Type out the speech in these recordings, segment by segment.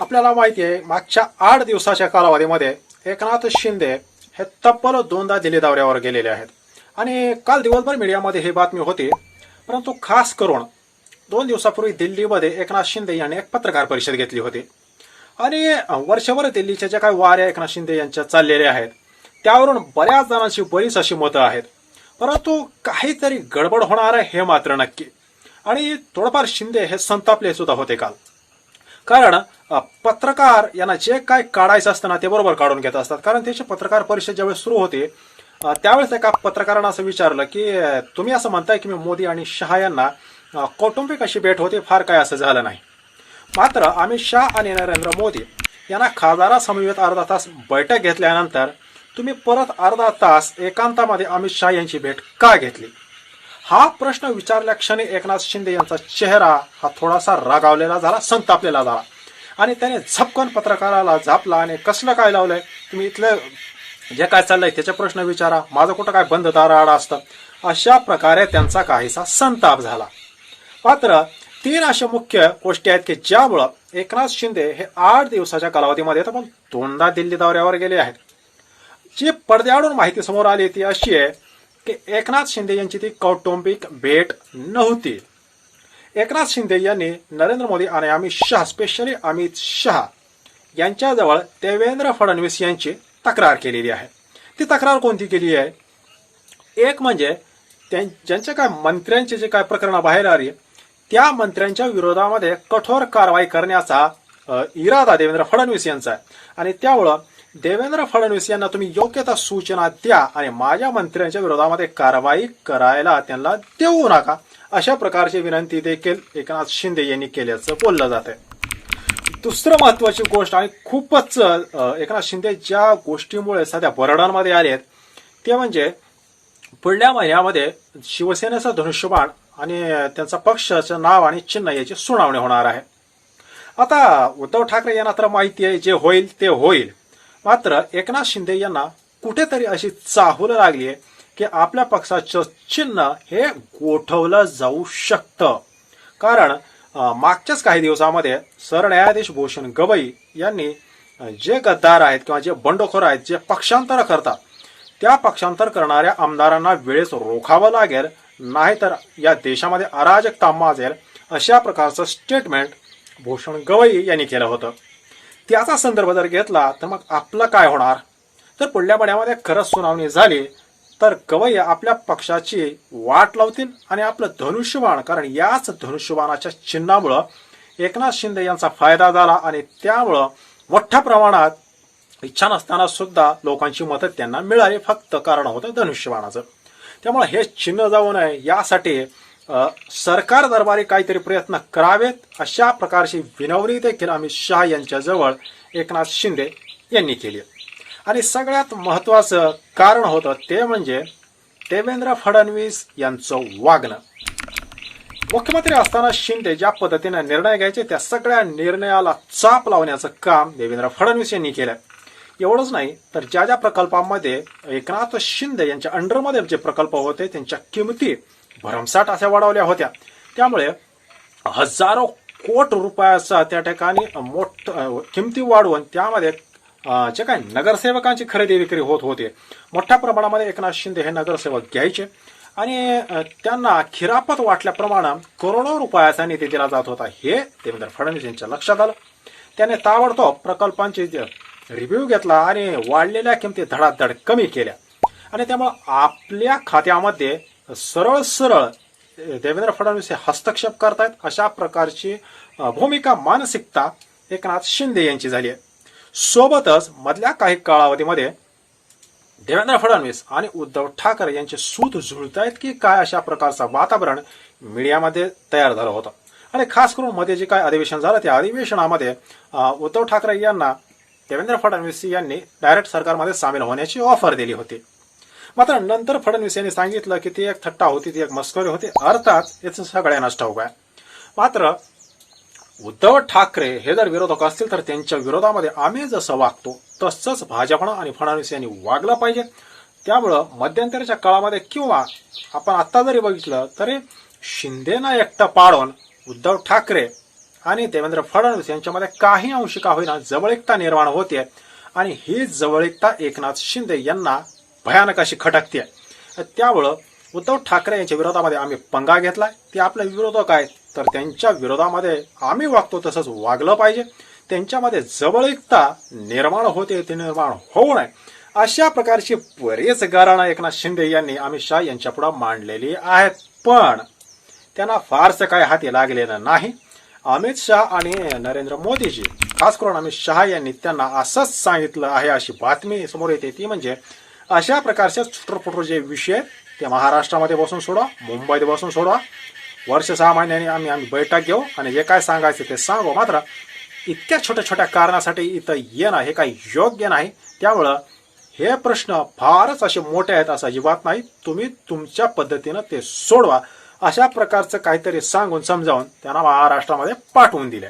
आपल्याला माहिती आहे मागच्या आठ दिवसाच्या कालावधीमध्ये एकनाथ शिंदे हे तब्बल दोनदा दिल्ली दौऱ्यावर गेलेले आहेत. आणि काल दिवसभर मीडियामध्ये ही बातमी होती परंतु खास करून दोन दिवसापूर्वी दिल्लीमध्ये एकनाथ शिंदे यांनी एक पत्रकार परिषद घेतली होती. आणि वर्षभर दिल्लीच्या ज्या काही वाऱ्या एकनाथ शिंदे यांच्या चाललेल्या आहेत त्यावरून बऱ्याच जणांची बरीच अशी मतं आहेत. परंतु काहीतरी गडबड होणार आहे हे मात्र नक्की. आणि थोडंफार शिंदे हे संतापले सुद्धा होते काल. कारण पत्रकार यांना जे काय काढायचं असतं ना ते बरोबर काढून घेत असतात. कारण त्याची पत्रकार परिषद ज्यावेळेस सुरू होते त्यावेळेस एका पत्रकारानं असं विचारलं की तुम्ही असं म्हणताय की मी मोदी आणि शहा यांना कौटुंबिक अशी भेट होती फार काय असं झालं नाही. मात्र अमित शाह आणि नरेंद्र मोदी यांना खासदारासमवेत अर्धा तास बैठक घेतल्यानंतर तुम्ही परत अर्धा तास एकांतामध्ये अमित शाह यांची भेट का घेतली? हा प्रश्न विचारल्या क्षणी एकनाथ शिंदे यांचा चेहरा हा थोडासा रागावलेला झाला संतापलेला झाला. आणि त्याने झपकन पत्रकाराला झापला आणि कसलं काय लावलंय? तुम्ही इथलं जे काय चाललंय त्याचे प्रश्न विचारा. माझं कुठं काय बंद दाराआड असतं? अशा प्रकारे त्यांचा काहीसा संताप झाला. मात्र तीन अशा मुख्य गोष्टी आहेत की ज्यामुळं एकनाथ शिंदे हे आठ दिवसाच्या कालावधीमध्ये तर पण दोनदा दिल्ली दौऱ्यावर गेले आहेत. जी पडद्याआडून माहिती समोर आली ती अशी आहे की एकनाथ शिंदे यांची ती कौटुंबिक भेट नव्हती. एकनाथ शिंदे यांनी नरेंद्र मोदी आणि अमित शहा स्पेशली अमित शहा यांच्याजवळ देवेंद्र फडणवीस यांची तक्रार केलेली आहे. ती तक्रार कोणती केली आहे? एक म्हणजे त्यां- ज्यांच्या काय मंत्र्यांचे जे काय प्रकरणं बाहेर आली त्या मंत्र्यांच्या विरोधामध्ये कठोर कारवाई करण्याचा इरादा देवेंद्र फडणवीस यांचा आहे. आणि त्यामुळं देवेंद्र फडणवीस यांना तुम्ही योग्य त्या सूचना द्या आणि माझ्या मंत्र्यांच्या विरोधामध्ये कारवाई करायला त्यांना देऊ नका अशा प्रकारची विनंती देखील एकनाथ शिंदे यांनी केल्याचं बोललं जात आहे दुसरं महत्वाची गोष्ट आणि खूपच एकनाथ शिंदे ज्या गोष्टीमुळे सध्या बरडांमध्ये आले आहेत ते म्हणजे पुढल्या महिन्यामध्ये शिवसेनेचा धनुष्यबाण आणि त्यांचा पक्षाचं नाव आणि चिन्ह याची सुनावणी होणार आहे. आता उद्धव ठाकरे यांना तर माहिती आहे जे होईल ते होईल. मात्र एकनाथ शिंदे यांना कुठेतरी अशी चाहूल लागली आहे की आपल्या पक्षाचं चिन्ह हे गोठवलं जाऊ शकतं. कारण मागच्याच काही दिवसामध्ये सरन्यायाधीश भूषण गवई यांनी जे गद्दार आहेत किंवा जे बंडखोर आहेत जे पक्षांतर करतात त्या पक्षांतर करणाऱ्या आमदारांना वेळेस रोखावं लागेल नाहीतर या देशामध्ये अराजकता माजेल अशा प्रकारचं स्टेटमेंट भूषण गवई यांनी केलं होतं. त्याचा संदर्भ जर घेतला तर मग आपलं काय होणार? तर पुढल्या बड्यामध्ये खरंच सुनावणी झाली तर गवई आपल्या पक्षाची वाट लावतील आणि आपलं धनुष्यबाण कारण याच धनुष्यबाणाच्या चिन्हामुळं एकनाथ शिंदे यांचा फायदा झाला आणि त्यामुळं मोठ्या प्रमाणात इच्छा नसताना सुद्धा लोकांची मदत त्यांना मिळाली. फक्त कारण होतं धनुष्यबाणाचं. त्यामुळे हे चिन्ह जाऊ नये. यासाठी सरकार दरबारी काहीतरी प्रयत्न करावेत अशा प्रकारची विनवणी देखील अमित शहा यांच्याजवळ एकनाथ शिंदे यांनी केली आणि सगळ्यात महत्वाचं कारण होतं ते म्हणजे देवेंद्र फडणवीस यांचं वागणं. मुख्यमंत्री असताना शिंदे ज्या पद्धतीने निर्णय घ्यायचे त्या सगळ्या निर्णयाला चाप लावण्याचं काम देवेंद्र फडणवीस यांनी केलं एवढंच नाही तर ज्या ज्या प्रकल्पांमध्ये एकनाथ शिंदे यांच्या अंडरमध्ये जे प्रकल्प होते त्यांच्या किमती भरमसाठ अशा वाढवल्या होत्या. त्यामुळे हजारो कोट रुपयाचा त्या ठिकाणी मोठ किमती वाढवून त्यामध्ये जे काय नगरसेवकांची खरेदी विक्री होत होते मोठ्या प्रमाणामध्ये एकनाथ शिंदे हे नगरसेवक घ्यायचे आणि त्यांना खिरापत वाटल्याप्रमाणे करोडो रुपयाचा निधी दिला जात होता. हे देवेंद्र फडणवीस यांच्या लक्षात आलं. त्याने ताबडतोब प्रकल्पांची रिव्ह्यू घेतला आणि वाढलेल्या किमती धडाधड कमी केल्या. आणि त्यामुळे आपल्या खात्यामध्ये सरळ सरळ देवेंद्र फडणवीस हे हस्तक्षेप करतायत अशा प्रकारची भूमिका मानसिकता एकनाथ शिंदे यांची झाली आहे. सोबतच मधल्या काही कालावधीमध्ये देवेंद्र फडणवीस आणि उद्धव ठाकरे यांचे सूत जुळतायत की काय अशा प्रकारचं वातावरण मीडियामध्ये तयार झालं होतं. आणि खास करून मध्ये जे काय अधिवेशन झालं त्या अधिवेशनामध्ये उद्धव ठाकरे यांना देवेंद्र फडणवीस यांनी डायरेक्ट सरकारमध्ये सामील होण्याची ऑफर दिली होती. मात्र नंतर फडणवीस यांनी सांगितलं की ती एक थट्टा होती ती एक मस्करी होती. अर्थात याचं सगळ्यांनाच ठाऊक आहे मात्र उद्धव ठाकरे हे जर विरोधक असतील तर त्यांच्या विरोधामध्ये आम्ही जसं वागतो तसंच भाजपनं आणि फडणवीस यांनी वागलं पाहिजे. त्यामुळं मध्यंतरीच्या काळामध्ये किंवा आपण आत्ता जरी बघितलं तरी शिंदेना एकटं पाडून उद्धव ठाकरे आणि देवेंद्र फडणवीस यांच्यामध्ये काही अंशिका होईना जवळीकता निर्माण होते आणि ही जवळीकता एकनाथ शिंदे यांना भयानक अशी खटकते त्यामुळं उद्धव ठाकरे यांच्या विरोधामध्ये आम्ही पंगा घेतलाय. ते आपले विरोधक आहेत. तर त्यांच्या विरोधामध्ये आम्ही वागतो तसंच वागलं पाहिजे. त्यांच्यामध्ये जवळीकता निर्माण होते ते निर्माण होऊ नये. अशा प्रकारची बरेच गाराणं एकनाथ शिंदे यांनी अमित शहा यांच्या पुढे मांडलेली आहेत. पण त्यांना फारसं काय हाती लागलेलं नाही. अमित शहा आणि नरेंद्र मोदीजी खास करून अमित शहा यांनी त्यांना असंच सांगितलं आहे अशी बातमी समोर येते. ती म्हणजे अशा प्रकारचे छुटरपुटर जे विषय आहेत, ते महाराष्ट्रामध्ये बसून सोडा मुंबईत बसून सोडा. वर्ष सहा महिन्यांनी आम्ही आम्ही बैठक घेऊ आणि जे काय सांगायचं ते सांगू. मात्र इतक्या छोट्या छोट्या कारणासाठी इथं येणं हे काही योग्य नाही. त्यामुळं हे प्रश्न फारच असे मोठे आहेत असं अजिबात नाही. तुम्ही तुमच्या पद्धतीनं ते सोडवा. अशा प्रकारचं काहीतरी सांगून समजावून त्यांना महाराष्ट्रामध्ये पाठवून दिले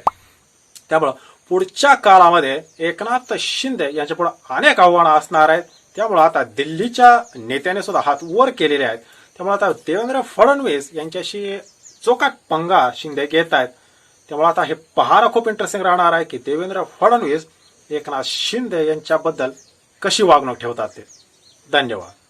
त्यामुळं पुढच्या काळामध्ये एकनाथ शिंदे यांच्या पुढे अनेक आव्हानं असणार आहेत. त्यामुळं आता दिल्लीच्या नेत्याने सुद्धा हात वर केलेले आहेत. त्यामुळे आता देवेंद्र फडणवीस यांच्याशी चोकाट पंगा शिंदे घेत आहेत. त्यामुळे आता हे पहारा खूप इंटरेस्टिंग राहणार आहे की देवेंद्र फडणवीस एकनाथ शिंदे यांच्याबद्दल कशी वागणूक ठेवतात ते. धन्यवाद.